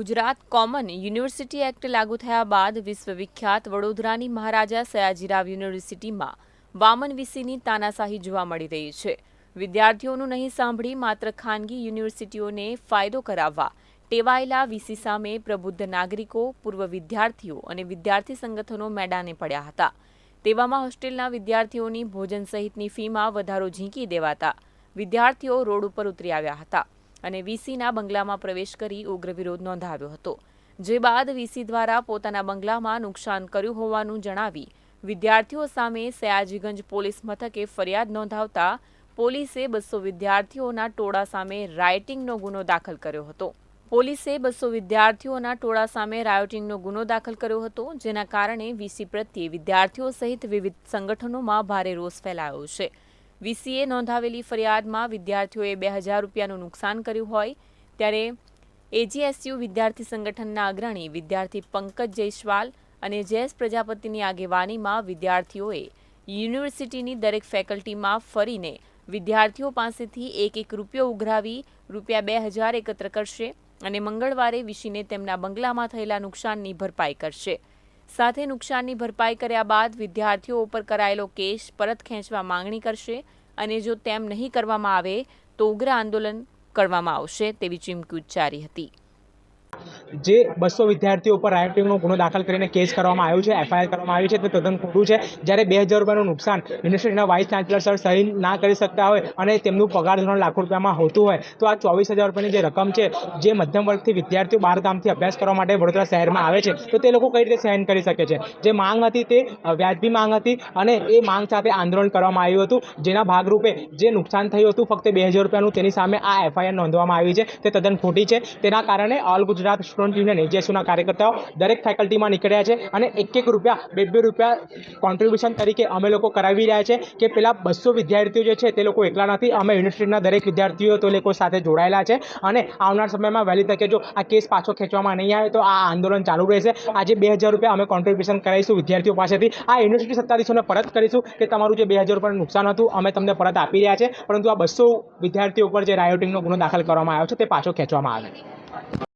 Gujarat common university act લાગુ થયા બાદ વિશ્વવિખ્યાત વડોદરાની મહારાજા સયાજીરાવ યુનિવર્સિટીમાં વામન વિસીની તાનાશાહી જોવા મળી રહી છે. વિદ્યાર્થીઓનું નહીં સાંભળી માત્ર ખાનગી યુનિવર્સિટીઓને ફાયદો કરાવવા ટેવાયેલા વીસી સામે પ્રબુદ્ધ નાગરિકો, પૂર્વ વિદ્યાર્થીઓ અને વિદ્યાર્થી સંગઠનો મેદાને પડ્યા હતા. તેવામાં હોસ્ટેલના વિદ્યાર્થીઓની ભોજન સહિતની ફીમાં વધારો ઝીંકી દેવાતા વિદ્યાર્થીઓ રોડ ઉપર ઉતરી આવ્યા હતા. અને વીસીના બંગલામાં પ્રવેશ કરી ઉગ્ર વિરોધ નોંધાવ્યો હતો. જે બાદ વીસી દ્વારા પોતાના બંગલામાં નુકસાન કર્યું હોવાનું જણાવી વિદ્યાર્થીઓ સામે સયાજીગંજ પોલીસ મથકે ફરિયાદ નોંધાવતા પોલીસે બસો વિદ્યાર્થીઓના ટોળા સામે રાયટિંગનો ગુનો દાખલ કર્યો હતો. પોલીસે બસો વિદ્યાર્થીઓના ટોળા સામે રાયોટિંગનો ગુનો દાખલ કર્યો હતો, જેના કારણે વીસી પ્રત્યે વિદ્યાર્થીઓ સહિત વિવિધ સંગઠનોમાં ભારે રોષ ફેલાયો છે. વીસીએ નોંધાવેલી ફરિયાદમાં વિદ્યાર્થીઓએ બે હજાર રૂપિયાનું નુકસાન કર્યું હોય ત્યારે એજીએસયુ વિદ્યાર્થી સંગઠનના અગ્રણી વિદ્યાર્થી પંકજ જયસ્વાલ અને જયેશ પ્રજાપતિની આગેવાનીમાં વિદ્યાર્થીઓએ યુનિવર્સિટીની દરેક ફેકલ્ટીમાં ફરીને વિદ્યાર્થીઓ પાસેથી એક એક રૂપિયો ઉઘરાવી રૂપિયા બે હજાર એકત્ર કરશે અને મંગળવારે વિશીને તેમના બંગલામાં થયેલા નુકસાનની ભરપાઈ કરશે. સાથે નુકસાનની ભરપાઈ કર્યા બાદ વિદ્યાર્થીઓ ઉપર કરાયેલો કેસ પરત ખેંચવા માંગણી કરશે અને જો તેમ નહીં કરવામાં આવે તો ઉગ્ર આંદોલન કરવામાં આવશે તેવી ચીમકી ઉચ્ચારી હતી. જે બસો વિદ્યાર્થીઓ ઉપર રાયોટિંગનો ગુનો દાખલ કરીને કેસ કરવામાં આવ્યો છે એફઆઈઆર કરવામાં આવી છે, તે તદ્દન ખોટું છે. જ્યારે બે હજાર રૂપિયાનું નુકસાન યુનિવર્સિટીના વાઇસ ચાન્સેલર સર સહી ના કરી શકતા હોય અને તેમનું પગાર ધોરણ લાખો રૂપિયામાં હોતું હોય, તો આ ચોવીસ હજાર રૂપિયાની જે રકમ છે, જે મધ્યમ વર્ગથી વિદ્યાર્થીઓ બહાર ગામથી અભ્યાસ કરવા માટે વડોદરા શહેરમાં આવે છે, તો તે લોકો કઈ રીતે સહન કરી શકે છે? જે માંગ હતી તે વ્યાજબી માંગ હતી અને એ માંગ સાથે આંદોલન કરવામાં આવ્યું હતું, જેના ભાગરૂપે જે નુકસાન થયું હતું, ફક્ત બે હજાર રૂપિયાનું, તેની સામે આ એફઆઈઆર નોંધવામાં આવી છે, તે તદ્દન ખોટી છે. તેના કારણે ઓલ ગુજરાત સ્ટુડન્ટ નેજેસુના કાર્યકર્તાઓ દરેક ફેકલ્ટીમાં નીકળ્યા છે અને એક એક રૂપિયા બે બે રૂપિયા કોન્ટ્રીબ્યુશન તરીકે અમે લોકો કરાવી રહ્યા છે કે પેલા બસો વિદ્યાર્થીઓ જે છે તે લોકો એકલા નથી, અમે યુનિવર્સિટીના દરેક વિદ્યાર્થીઓ તો લોકો સાથે જોડાયેલા છે અને આવનાર સમયમાં વહેલી તકે જો આ કેસ પાછો ખેંચવામાં નહીં આવે તો આ આંદોલન ચાલુ રહેશે. આજે બે હજાર રૂપિયા અમે કોન્ટ્રીબ્યુશન કરાવીશું વિદ્યાર્થીઓ પાસેથી. આ યુનિવર્સિટી સત્તાધીશોને પરત કરીશું કે તમારું જે બે હજાર રૂપિયાનું નુકસાન હતું, અમે તમને પરત આપી રહ્યા છે. પરંતુ આ બસો વિદ્યાર્થીઓ ઉપર જે રાયોટિંગનો ગુનો દાખલ કરવામાં આવ્યો છે તે પાછો ખેંચવામાં આવે.